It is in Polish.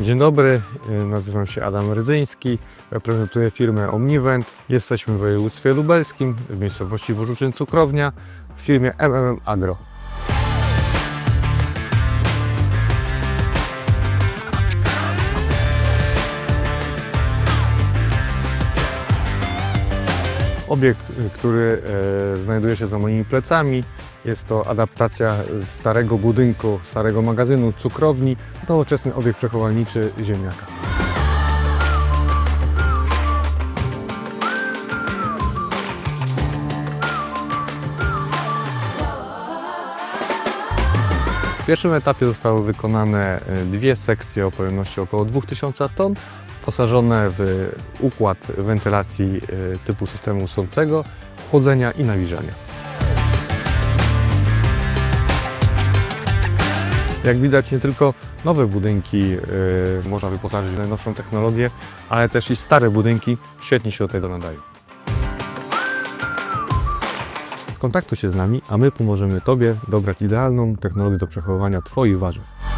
Dzień dobry, y, nazywam się Adam Rydzyński, reprezentuję firmę Omnivent. Jesteśmy w województwie lubelskim, w miejscowości Wożuczyn Cukrownia, w firmie MMM Agro. Obiekt, y, który e, znajduje się za moimi plecami, jest to adaptacja starego budynku, starego magazynu cukrowni, nowoczesny obiekt przechowalniczy ziemniaka. W pierwszym etapie zostały wykonane e, dwie sekcje o pojemności około 2000 ton, wyposażone w układ wentylacji e, typu systemu sącego, chłodzenia i nawilżania. Jak widać, nie tylko nowe budynki y, można wyposażyć w najnowszą technologię, ale też i stare budynki świetnie się do tego nadają. Skontaktuj się z nami, a my pomożemy Tobie dobrać idealną technologię do przechowywania Twoich warzyw.